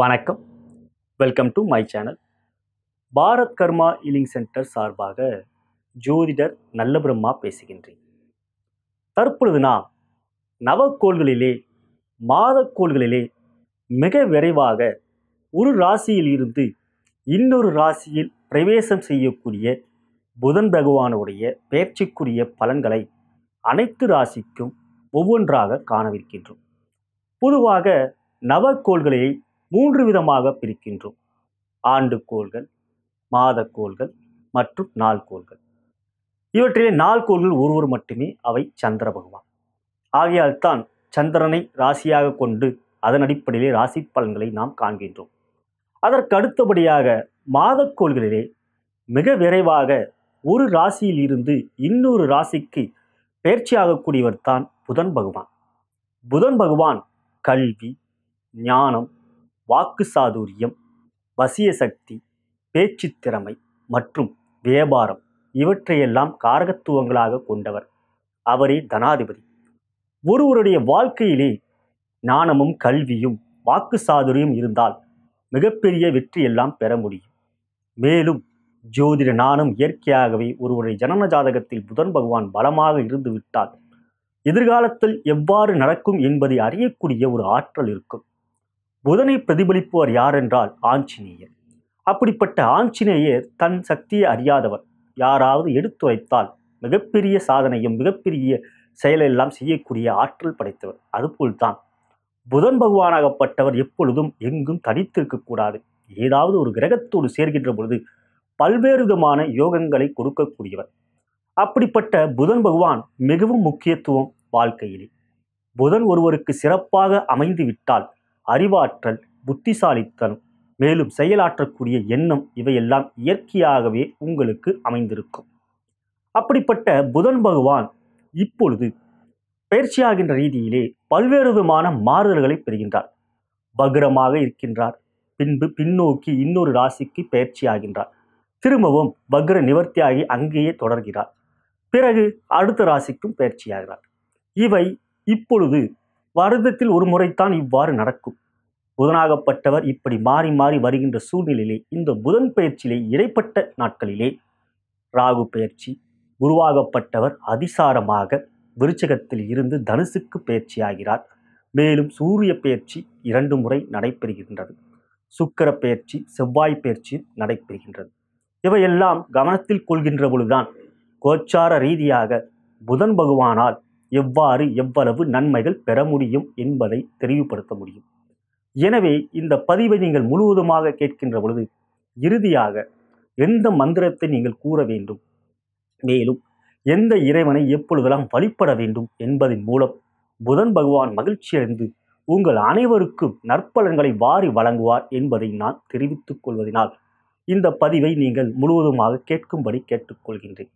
வணக்கம். Welcome to my channel Bharat Karma healing centre சார்பாக ஜோதிடர் நல்ல பிரம்மா பேசுகின்றேன். தற்பொழுது நான் நவக்கோள்களிலே மாதக்கோள்களிலே மிக விரைவாக ஒரு ராசியில் இருந்து இன்னொரு ராசியில் பிரவேசம் செய்யக்கூடிய புதன் பகவானுடைய பேச்சுக்குரிய பலன்களை அனைத்து ராசிக்கும் ஒவ்வொன்றாக காணவிருக்கின்றோம். பொதுவாக நவக்கோள்களை மூன்று விதமாக பிரிக்கின்றோம். ஆண்டுக்கோள்கள் மாதக்கோள்கள் மற்றும் நாள்கோள்கள். இவற்றிலே நாள்கோள்கள் ஒருவர் மட்டுமே அவை சந்திர பகவான். ஆகையால் தான் சந்திரனை ராசியாக கொண்டு அதன் அடிப்படையிலே ராசி பலன்களை நாம் காண்கின்றோம். அதற்கு அடுத்தபடியாக மாதக்கோள்களிலே மிக விரைவாக ஒரு ராசியில் இருந்து இன்னொரு ராசிக்கு பயிற்சியாகக்கூடியவர் தான் புதன் பகவான். புதன் பகவான் கல்வி ஞானம் வாக்கு சாதுரியம் வசிய சக்தி பேச்சுத் திறமை மற்றும் வியாபாரம் இவற்றையெல்லாம் காரகத்துவங்களாக கொண்டவர். அவரே தனாதிபதி. ஒருவருடைய வாழ்க்கையிலே ஞானமும் கல்வியும் வாக்கு சாதுரியம் இருந்தால் மிகப்பெரிய வெற்றியெல்லாம் பெற முடியும். மேலும் ஜோதிட நாணம் இயற்கையாகவே ஒருவருடைய ஜனன ஜாதகத்தில் புதன் பகவான் பலமாக இருந்து விட்டால் எதிர்காலத்தில் எவ்வாறு நடக்கும் என்பதை அறியக்கூடிய ஒரு ஆற்றல் இருக்கும். புதனை பிரதிபலிப்பவர் யாரென்றால் ஆஞ்சநேயர். அப்படிப்பட்ட ஆஞ்சநேயர் தன் சக்தியை அறியாதவர். யாராவது எடுத்துரைத்தால் மிகப்பெரிய சாதனையும் மிகப்பெரிய செயலெல்லாம் செய்யக்கூடிய ஆற்றல் படைத்தவர். அதுபோல்தான். புதன் பகவானாகப்பட்டவர் எப்பொழுதும் எங்கும் தனித்திருக்கக்கூடாது ஏதாவது ஒரு கிரகத்தோடு சேர்கின்ற பொழுது பல்வேறு விதமான யோகங்களை கொடுக்கக்கூடியவர். அப்படிப்பட்ட புதன் பகவான் மிகவும் முக்கியத்துவம் வாழ்க்கையிலே. புதன் ஒருவருக்கு சிறப்பாக அமைந்து விட்டால் அறிவாற்றல் புத்திசாலித்தனம் மேலும் செயலாற்றக்கூடிய எண்ணம் இவையெல்லாம் இயற்கையாகவே உங்களுக்கு அமைந்திருக்கும். அப்படிப்பட்ட புதன் பகவான் இப்பொழுது பயிற்சியாகின்ற ரீதியிலே பல்வேறு விதமான மாறுதல்களை பெறுகின்றார். பக்ரமாக இருக்கின்றார். பின்பு பின்னோக்கி இன்னொரு ராசிக்கு பயிற்சியாகின்றார். திரும்பவும் பக்ர நிவர்த்தியாகி அங்கேயே தொடர்கிறார். பிறகு அடுத்த ராசிக்கும் பயிற்சியாகிறார். இவை இப்பொழுது வருடத்தில் ஒரு முறைத்தான் இவ்வாறு நடக்கும். புதனாகப்பட்டவர் இப்படி மாறி மாறி வருகின்ற சூழ்நிலையிலே இந்த புதன் பயிற்சியிலே இடைப்பட்ட நாட்களிலே ராகு பயிற்சி குருவாகப்பட்டவர் அதிசாரமாக விருச்சகத்தில் இருந்து தனுசுக்கு பயிற்சியாகிறார் மேலும் சூரிய பயிற்சி இரண்டு முறை நடைபெறுகின்றது. சுக்கர பயிற்சி செவ்வாய் பயிற்சியும் நடைபெறுகின்றது. இவையெல்லாம் கவனத்தில் கொள்கின்ற பொழுதுதான் கோச்சார ரீதியாக புதன் பகவானால் எவ்வாறு எவ்வளவு நன்மைகள் பெற முடியும் என்பதை தெளிவுபடுத்த முடியும். எனவே இந்த பதிவை நீங்கள் முழுவதுமாக கேட்கின்ற பொழுது இறுதியாக எந்த மந்திரத்தை நீங்கள் கூற வேண்டும்? மேலும் எந்த இறைவனை எப்பொழுதெல்லாம் வழிபட வேண்டும் என்பதன் மூலம் புதன் பகவான் மகிழ்ச்சியடைந்து உங்கள் அனைவருக்கும் நற்பலன்களை வாரி வழங்குவார் என்பதை நான் தெரிவித்துக் கொள்வதனால் இந்த பதிவை நீங்கள் முழுவதுமாக கேட்கும்படி கேட்டுக்கொள்கின்றேன்.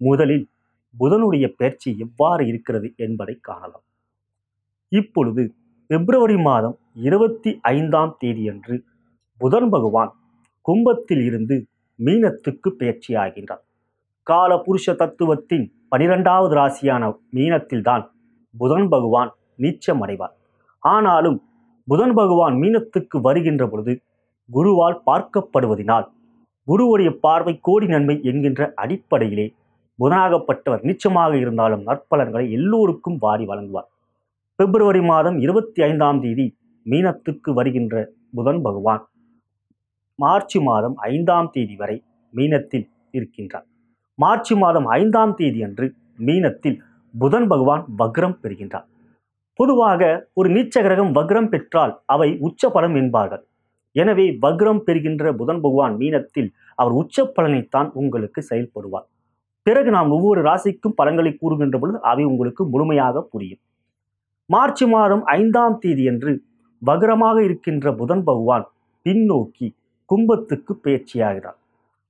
முதலில் புதனுடைய பயிற்சி எவ்வாறு இருக்கிறது என்பதை காணலாம். இப்பொழுது பிப்ரவரி மாதம் இருபத்தி ஐந்தாம் தேதியன்று புதன் பகவான் கும்பத்தில் இருந்து மீனத்துக்கு பயிற்சியாகின்றார் கால புருஷ தத்துவத்தின் பனிரெண்டாவது ராசியான மீனத்தில்தான் புதன் பகவான் நீச்சம் அடைவார். ஆனாலும் புதன் பகவான் மீனத்துக்கு வருகின்ற பொழுது குருவால் பார்க்கப்படுவதினால் குருவுடைய பார்வை கோடி நன்மை என்கின்ற அடிப்படையிலே புதனாகப்பட்டவர் நிச்சயமாக இருந்தாலும் நற்பலன்களை எல்லோருக்கும் வாரி வழங்குவார். பிப்ரவரி மாதம் இருபத்தி ஐந்தாம் தேதி மீனத்துக்கு வருகின்ற புதன் பகவான் மார்ச் மாதம் ஐந்தாம் தேதி வரை மீனத்தில் இருக்கின்றார். மார்ச் மாதம் ஐந்தாம் தேதி அன்று மீனத்தில் புதன் பகவான் வக்ரம் பெறுகின்றார். பொதுவாக ஒரு நீச்ச கிரகம் வக்ரம் பெற்றால் அவை உச்ச பலம் என்பார்கள். எனவே வக்ரம் பெறுகின்ற புதன் பகவான் மீனத்தில் அவர் உச்ச பலனைத்தான் உங்களுக்கு செயல்படுவார். பிறகு நாம் ஒவ்வொரு ராசிக்கும் பலன்களை கூறுகின்ற பொழுது அவை உங்களுக்கு முழுமையாக புரியும். மார்ச் மாதம் ஐந்தாம் தேதியன்று வகரமாக இருக்கின்ற புதன் பகவான் பின்னோக்கி கும்பத்துக்கு பயிற்சியாகிறார்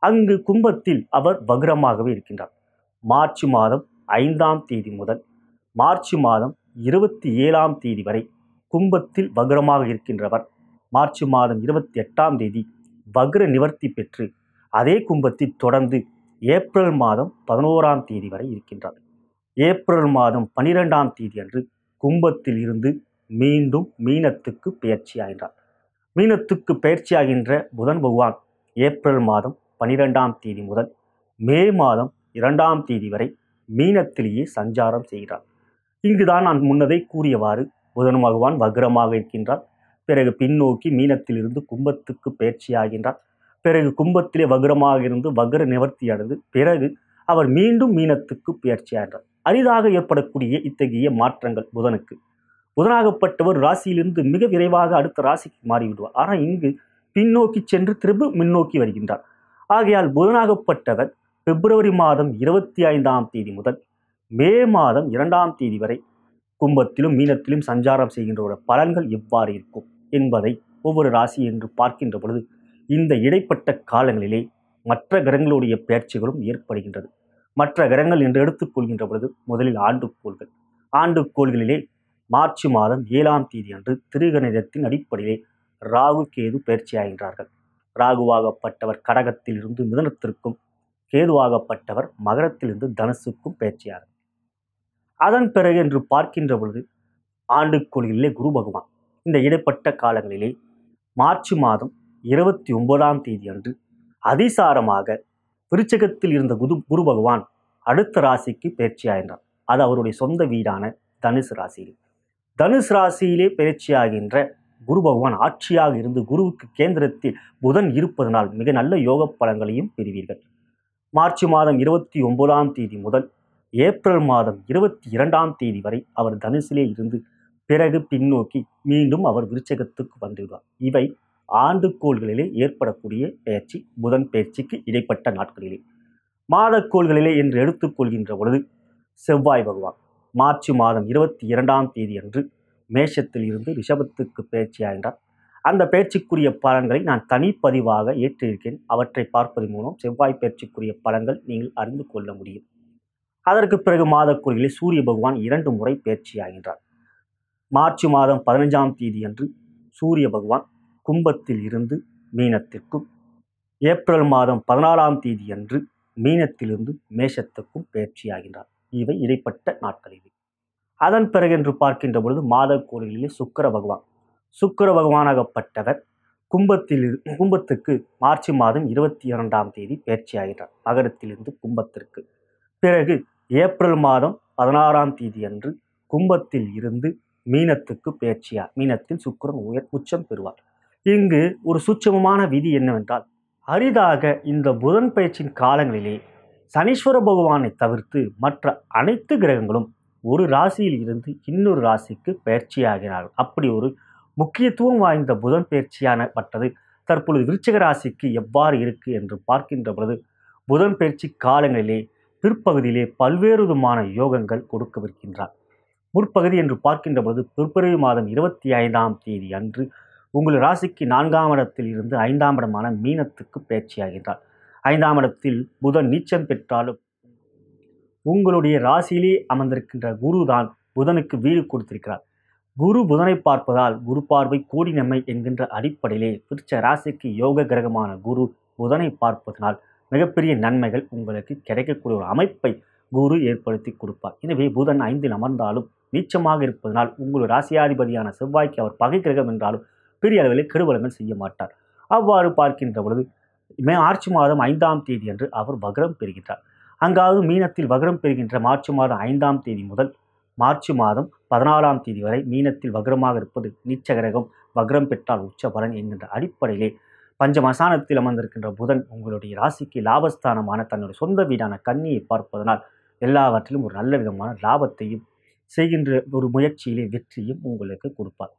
அங்கு கும்பத்தில் அவர் வகரமாகவே இருக்கின்றார். மார்ச் மாதம் ஐந்தாம் தேதி முதல் மார்ச் மாதம் இருபத்தி ஏழாம் தேதி வரை கும்பத்தில் வக்ரமாக இருக்கின்றவர். மார்ச் மாதம் இருபத்தி எட்டாம் தேதி வக்ர நிவர்த்தி பெற்று அதே கும்பத்தில் தொடர்ந்து ஏப்ரல் மாதம் பதினோராம் தேதி வரை இருக்கின்றார் ஏப்ரல் மாதம் பனிரெண்டாம் தேதி அன்று கும்பத்தில் இருந்து மீண்டும் மீனத்துக்கு பயிற்சியாகின்றார் மீனத்துக்கு பயிற்சியாகின்ற புதன் பகவான் ஏப்ரல் மாதம் பனிரெண்டாம் தேதி முதல் மே மாதம் இரண்டாம் தேதி வரை மீனத்திலேயே சஞ்சாரம் செய்கிறார். இங்குதான் நான் முன்னதை கூறியவாறு புதன் பகவான் வக்ரமாக இருக்கின்றார். பிறகு பின்னோக்கி மீனத்திலிருந்து கும்பத்துக்கு பயிற்சியாகின்றார் பிறகு கும்பத்திலே வக்ரமாக இருந்து வக்ர நிவர்த்தி அடைந்து பிறகு அவர் மீண்டும் மீனத்துக்கு பயிற்சியாகிறார் அரிதாக ஏற்படக்கூடிய இத்தகைய மாற்றங்கள் புதனுக்கு. புதனாகப்பட்டவர் ராசியிலிருந்து மிக விரைவாக அடுத்த ராசிக்கு மாறிவிடுவார். ஆனால் இங்கு பின்னோக்கி சென்று திரும்ப முன்னோக்கி வருகின்றார். ஆகையால் புதனாகப்பட்டவர் பிப்ரவரி மாதம் இருபத்தி ஐந்தாம் தேதி முதல் மே மாதம் இரண்டாம் தேதி வரை கும்பத்திலும் மீனத்திலும் சஞ்சாரம் செய்கின்றோட பலன்கள் எவ்வாறு இருக்கும் என்பதை ஒவ்வொரு ராசி என்று பார்க்கின்ற பொழுது இந்த இடைப்பட்ட காலங்களிலே மற்ற கிரகங்களுடைய பெயர்ச்சிகளும் ஏற்படுகின்றது. மற்ற கிரகங்கள் என்று எடுத்துக்கொள்கின்ற பொழுது முதலில் ஆண்டுக்கோள்கள். ஆண்டுக்கோள்களிலே மார்ச் மாதம் ஏழாம் தேதி அன்று திருகணிதத்தின் அடிப்படையிலே ராகு கேது பயிற்சியாகின்றார்கள் ராகுவாகப்பட்டவர் கடகத்தில் இருந்து மிதனத்திற்கும் கேதுவாகப்பட்டவர் மகரத்திலிருந்து தனுசுக்கும் பயிற்சியாகிறார் அதன் பிறகு என்று பார்க்கின்ற பொழுது ஆண்டுக்கோள்களிலே குரு பகவான். இந்த இடைப்பட்ட காலங்களிலே மார்ச் மாதம் இருபத்தி ஒன்பதாம் தேதி அன்று அதிசாரமாக விருச்சகத்தில் இருந்த குரு குரு பகவான் அடுத்த ராசிக்கு பயிற்சியாகின்றார். அது அவருடைய சொந்த வீடான தனுசு ராசியில். தனுசு ராசியிலே பயிற்சியாகின்ற குரு பகவான் ஆட்சியாக இருந்து குருவுக்கு கேந்திரத்தில் புதன் இருப்பதனால் மிக நல்ல யோக பலன்களையும் பெறுவீர்கள். மார்ச் மாதம் இருபத்தி ஒன்பதாம் தேதி முதல் ஏப்ரல் மாதம் இருபத்தி இரண்டாம் தேதி வரை அவர் தனுசிலே இருந்து பிறகு பின்னோக்கி மீண்டும் அவர் விருச்சகத்துக்கு வந்துவிடுவார் இவை ஆண்டுக்கோள்களிலே ஏற்படக்கூடிய பெயர்ச்சி புதன் பெயர்ச்சிக்கு இடைப்பட்ட நாட்களிலே. மாதக்கோள்களிலே என்று எடுத்துக்கொள்கின்ற பொழுது செவ்வாய் பகவான் மார்ச் மாதம் இருபத்தி இரண்டாம் தேதி அன்று மேஷத்தில் இருந்து ரிஷபத்துக்கு பயிற்சியாகின்றார் அந்த பயிற்சிக்குரிய பலன்களை நான் தனிப்பதிவாக ஏற்றிருக்கேன். அவற்றை பார்ப்பதன் மூலம் செவ்வாய் பயிற்சிக்குரிய பலன்கள் நீங்கள் அறிந்து கொள்ள முடியும். அதற்கு பிறகு மாதக்கோள்களில் சூரிய பகவான் இரண்டு முறை பயிற்சியாகின்றார் மார்ச் மாதம் பதினைஞ்சாம் தேதி அன்று சூரிய பகவான் கும்பத்தில் இருந்து மீனத்திற்கும் ஏப்ரல் மாதம் பதினாலாம் தேதி அன்று மீனத்திலிருந்து மேஷத்துக்கும் பயிற்சியாகின்றார். இவை இடைப்பட்ட நாட்களில் அதன் பிறகு என்று பார்க்கின்ற பொழுது மாத கோள்களிலே சுக்கர பகவான். சுக்கர பகவானாகப்பட்டவர் கும்பத்தில் இரு- கும்பத்துக்கு மார்ச் மாதம் இருபத்தி இரண்டாம் தேதி பயிற்சியாகிறார் மகரத்திலிருந்து கும்பத்திற்கு. பிறகு ஏப்ரல் மாதம் பதினாறாம் தேதி அன்று கும்பத்தில் இருந்து மீனத்துக்கு பயிற்சியார். மீனத்தில் சுக்கிரன் உயர் உச்சம் பெறுவார். இங்கு ஒரு சூட்சமமான விதி என்னவென்றால் அரிதாக இந்த புதன் பயிற்சியின் காலங்களிலே சனீஸ்வர பகவானை தவிர்த்து மற்ற அனைத்து கிரகங்களும் ஒரு ராசியில் இருந்து இன்னொரு ராசிக்கு பயிற்சியாகிறார்கள் அப்படி ஒரு முக்கியத்துவம் வாய்ந்த புதன் பயிற்சியானப்பட்டது தற்பொழுது விருச்சிக ராசிக்கு எவ்வாறு இருக்கு என்று பார்க்கின்ற பொழுது புதன் பயிற்சி காலங்களிலே பிற்பகுதியிலே பல்வேறு விதமான யோகங்கள் கொடுக்கவிருக்கின்றார். முற்பகுதி என்று பார்க்கின்ற பொழுது பிப்ரவரி மாதம் இருபத்தி ஐந்தாம் தேதி அன்று உங்கள் ராசிக்கு நான்காம் இடத்தில் இருந்து ஐந்தாம் இடமான மீனத்துக்கு பயிற்சியாகின்றார் ஐந்தாம் இடத்தில் புதன் நீச்சம் பெற்றாலும் உங்களுடைய ராசியிலே அமர்ந்திருக்கின்ற குரு தான் புதனுக்கு வீடு கொடுத்திருக்கிறார். குரு புதனை பார்ப்பதால் குரு பார்வை கோடி நன்மை என்கின்ற அடிப்படையிலே பிரிச்ச ராசிக்கு யோக கிரகமான குரு புதனை பார்ப்பதனால் மிகப்பெரிய நன்மைகள் உங்களுக்கு கிடைக்கக்கூடிய ஒரு அமைப்பை குரு ஏற்படுத்தி கொடுப்பார். எனவே புதன் ஐந்தில் அமர்ந்தாலும் நீச்சமாக இருப்பதனால் உங்கள் ராசியாதிபதியான செவ்வாய்க்கு அவர் பகை கிரகம் என்றாலும் பெரிய அளவில் கெடுபலங்கள் செய்ய மாட்டார். அவ்வாறு பார்க்கின்ற பொழுது மே மார்ச் மாதம் ஐந்தாம் தேதி அன்று அவர் வக்ரம் பெறுகின்றார். அங்காவது மீனத்தில் வக்ரம் பெறுகின்ற மார்ச் மாதம் ஐந்தாம் தேதி முதல் மார்ச் மாதம் பதினாலாம் தேதி வரை மீனத்தில் வக்ரமாக இருப்பது நீச்சகரகம் வக்ரம் பெற்றால் உச்ச பலன் என்கின்ற அடிப்படையிலே பஞ்சமசானத்தில் அமர்ந்திருக்கின்ற புதன் உங்களுடைய ராசிக்கு லாபஸ்தானமான தன்னுடைய சொந்த வீடான கன்னியை பார்ப்பதனால் எல்லாவற்றிலும் ஒரு நல்ல விதமான லாபத்தையும் செய்கின்ற ஒரு முயற்சியிலே வெற்றியும் உங்களுக்கு கொடுப்பார்.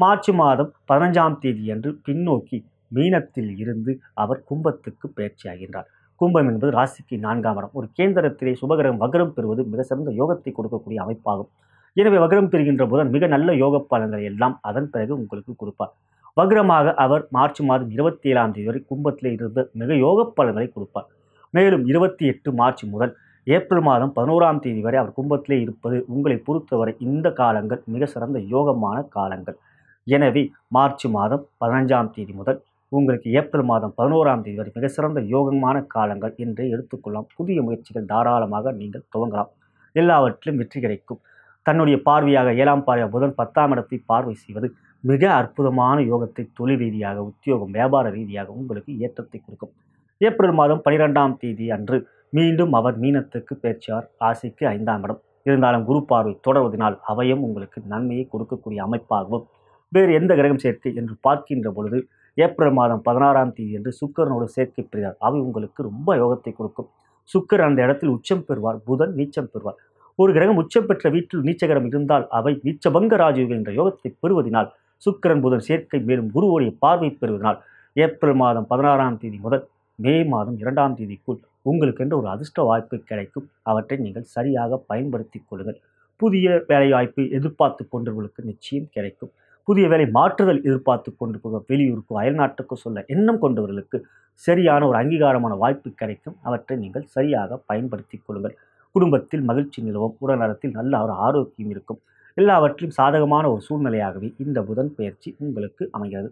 மார்ச் மாதம் பதினஞ்சாம் தேதி அன்று பின்னோக்கி மீனத்தில் இருந்து அவர் கும்பத்துக்கு பயிற்சியாகின்றார். கும்பம் என்பது ராசிக்கு நான்காம் இடம். ஒரு கேந்திரத்திலே சுபகரம் வக்ரம் பெறுவது மிக சிறந்த யோகத்தை கொடுக்கக்கூடிய அமைப்பாகும். எனவே வக்ரம் பெறுகின்ற புதன் மிக நல்ல யோக பலன்களை எல்லாம் அதன் பிறகு உங்களுக்கு கொடுப்பார். வக்ரமாக அவர் மார்ச் மாதம் இருபத்தி ஏழாம் தேதி வரை கும்பத்திலே இருந்த மிக யோக பலன்களை கொடுப்பார். மேலும் இருபத்தி எட்டு மார்ச் முதல் ஏப்ரல் மாதம் பதினோராம் தேதி வரை அவர் கும்பத்திலே இருப்பது உங்களை பொறுத்தவரை இந்த காலங்கள் மிக சிறந்த யோகமான காலங்கள். எனவே மார்ச் மாதம் பதினஞ்சாம் தேதி முதல் உங்களுக்கு ஏப்ரல் மாதம் பதினோராம் தேதி வரை மிக சிறந்த யோகமான காலங்கள் என்றே எடுத்துக்கொள்ளலாம். புதிய முயற்சிகள் தாராளமாக நீங்கள் துவங்கலாம். எல்லாவற்றிலும் வெற்றி கிடைக்கும். தன்னுடைய பார்வையாக ஏழாம் பார்வையாக புதன் பத்தாம் இடத்தை பார்வை செய்வது மிக அற்புதமான யோகத்தை தொழில் ரீதியாக உத்தியோகம் வியாபார ரீதியாக உங்களுக்கு ஏற்றத்தை கொடுக்கும். ஏப்ரல் மாதம் பனிரெண்டாம் தேதி அன்று மீண்டும் அவர் மீனத்துக்கு பேச்சார். ராசிக்கு ஐந்தாம் இடம். இருந்தாலும் குரு பார்வை தொடர்வதனால் அவையும் உங்களுக்கு நன்மையை கொடுக்கக்கூடிய அமைப்பாகவும் வேறு எந்த கிரகம் சேர்க்கை என்று பார்க்கின்ற பொழுது ஏப்ரல் மாதம் பதினாறாம் தேதி என்று சுக்கரனோட சேர்க்கை பெறுகிறார். அவை உங்களுக்கு ரொம்ப யோகத்தை கொடுக்கும். சுக்கர் அந்த இடத்தில் உச்சம் பெறுவார் புதன் நீச்சம் பெறுவார். ஒரு கிரகம் உச்சம் பெற்ற வீட்டில் நீச்சகரம் இருந்தால் அவை நீச்சபங்க ராஜயோகம் என்ற யோகத்தை பெறுவதனால் சுக்கரன் புதன் சேர்க்கை மேலும் குருவுடைய பார்வை பெறுவதனால் ஏப்ரல் மாதம் பதினாறாம் தேதி முதல் மே மாதம் இரண்டாம் தேதிக்குள் உங்களுக்கென்று ஒரு அதிர்ஷ்ட வாய்ப்பு கிடைக்கும். அவற்றை நீங்கள் சரியாக பயன்படுத்தி கொள்ளுங்கள். புதிய வேலை வாய்ப்பு எதிர்பார்த்து கொண்டவர்களுக்கு நிச்சயம் கிடைக்கும். புதிய வேலை மாற்றுதல் எதிர்பார்த்து கொண்டு போக வெளியூருக்கு சொல்ல எண்ணம் கொண்டவர்களுக்கு சரியான ஒரு அங்கீகாரமான வாய்ப்பு கிடைக்கும். அவற்றை நீங்கள் சரியாக பயன்படுத்தி கொள்ளுங்கள். குடும்பத்தில் மகிழ்ச்சி நிலவும் உடல்நலத்தில் நல்ல ஒரு ஆரோக்கியம் இருக்கும். எல்லாவற்றிலும் சாதகமான ஒரு சூழ்நிலையாகவே இந்த புதன் பயிற்சி உங்களுக்கு அமைகிறது.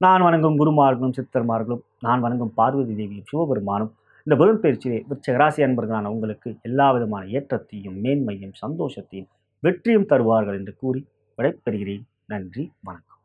நான் வணங்கும் குருமார்களும் சித்தர்மார்களும் நான் வணங்கும் பார்வதி தேவியும் சிவபெருமானும் இந்த புதன் பயிற்சியிலே விருச்சகராசி அன்பர்களான உங்களுக்கு எல்லா விதமான ஏற்றத்தையும் மேன்மையும் சந்தோஷத்தையும் வெற்றியும் தருவார்கள் என்று கூறி விடைபெறுகிறேன். நன்றி வணக்கம்.